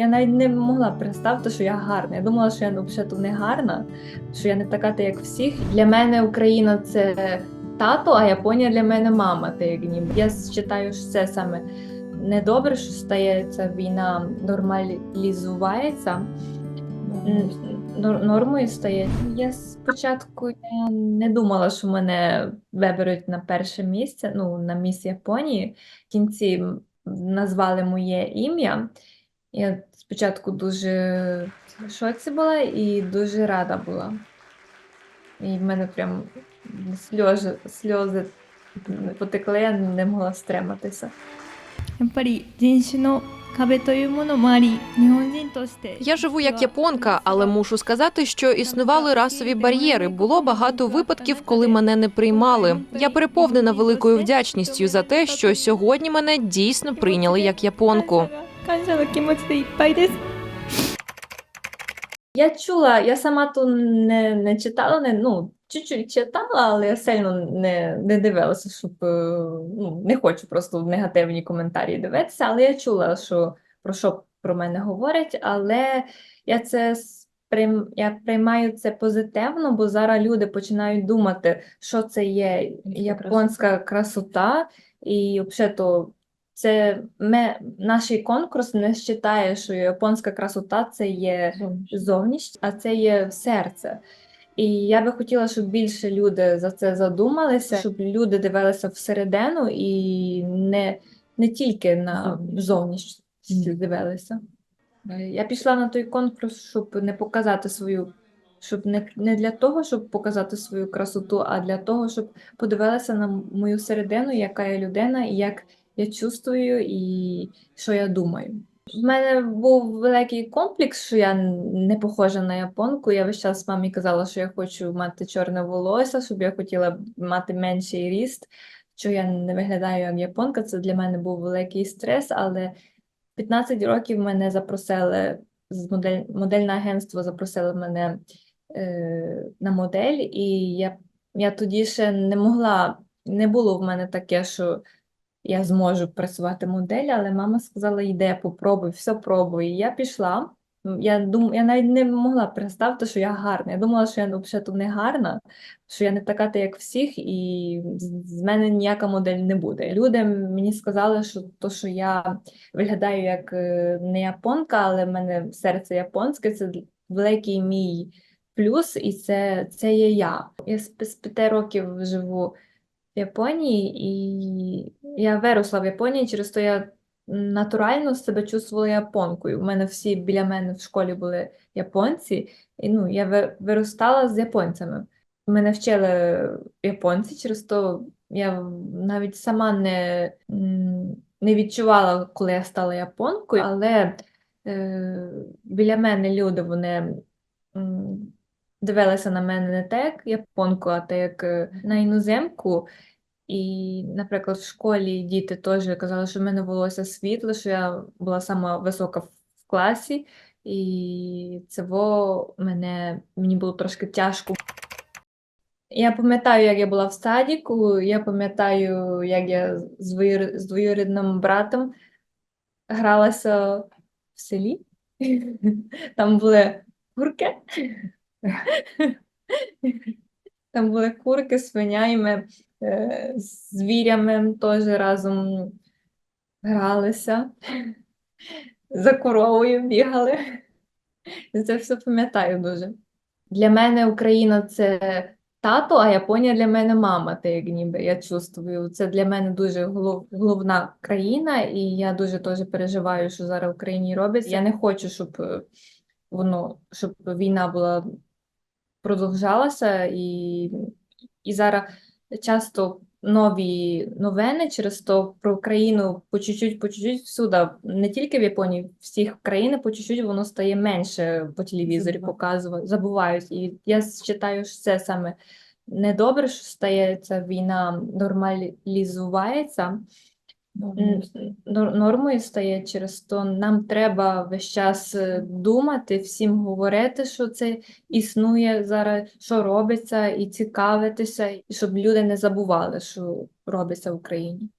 я навіть не могла представити, що я гарна. Я думала, що я ну, взагалі не гарна, що я не така, та, як всіх. Для мене Україна це тато, а Японія для мене мама. Та як ніби. Я вважаю, що це саме недобре, що стається війна нормалізується. Нормою стає. Я спочатку не думала, що мене виберуть на перше місце, ну, на міс Японії. В кінці назвали моє ім'я. Я спочатку дуже в шоці була і дуже рада була. І в мене прям сльози, сльози потекли, я не могла стриматися. やっぱり人種の壁というものもあり日本人として Я живу як японка, але мушу сказати, що існували расові бар'єри. Було багато випадків, коли мене не приймали. Я переповнена великою вдячністю за те, що сьогодні мене дійсно прийняли як японку. 感謝の気持ちでいっぱいです Я чула, я сама то не, не читала, не, ну, чуть-чуть читала, але я сильно не, не дивилася, щоб е, ну, не хочу просто в негативні коментарі дивитися, але я чула, що про що про мене говорять, але я це сприйм, я приймаю це позитивно, бо зараз люди починають думати, що це є японська красота, і взагалі то це ми, наш конкурс не вважає, що японська красота це є зовнішність, а це є серце. І я би хотіла, щоб більше люди за це задумалися, щоб люди дивилися всередину і не, не тільки на зовнішність дивилися. Я пішла на той конкурс, щоб не показати свою, щоб не, не для того, щоб показати свою красоту, а для того, щоб подивилися на мою середину, яка я людина, і як я чувствую і що я думаю. В мене був великий комплекс, що я не похожа на японку. Я весь час мамі казала, що я хочу мати чорне волосся, щоб я хотіла мати менший ріст, що я не виглядаю як японка. Це для мене був великий стрес, але 15 років мене запросили з модель, модельне агентство запросило мене е, на модель, і я, я тоді ще не могла, не було в мене таке, що я зможу працювати модель, але мама сказала, йде, попробуй, все пробуй. І я пішла. Я дум... я навіть не могла представити, що я гарна. Я думала, що я взагалі не гарна, що я не така, та, як всіх, і з- мене ніяка модель не буде. Люди мені сказали, що то, що я виглядаю як е, не японка, але в мене серце японське, це великий мій плюс, і це, це є я. Я з п'яти років живу в Японії, і я виросла в Японії, через то я натурально себе чувствувала японкою. У мене всі біля мене в школі були японці, і ну, я виростала з японцями. Мене вчили японці, через то я навіть сама не, не відчувала, коли я стала японкою, але е, біля мене люди вони м, дивилися на мене не так як японку, а так як е, на іноземку. І, наприклад, в школі діти теж казали, що в мене волосся світле, що я була сама висока в класі, і це во мене мені було трошки тяжко. Я пам'ятаю, як я була в садіку, я пам'ятаю, як я з двоюрідним братом гралася в селі. Там були курки. Там були курки, свиня, і ми е, з звірями теж разом гралися, за коровою бігали. Це все пам'ятаю дуже. Для мене Україна це тато, а Японія для мене мама, так як ніби я чувствую. Це для мене дуже головна країна, і я дуже теж переживаю, що зараз в Україні робиться. Я не хочу, щоб е, воно, щоб війна була продовжалася, і, і зараз часто нові новини через то про Україну по чуть-чуть, по чуть-чуть всюди, не тільки в Японії, всіх країн по чуть-чуть воно стає менше по телевізорі показувати, забувають. І я вважаю, що це саме недобре, що стається війна нормалізується. Н- нор- Нормою стає через то нам треба весь час е, думати, всім говорити, що це існує зараз, що робиться, і цікавитися, і щоб люди не забували, що робиться в Україні.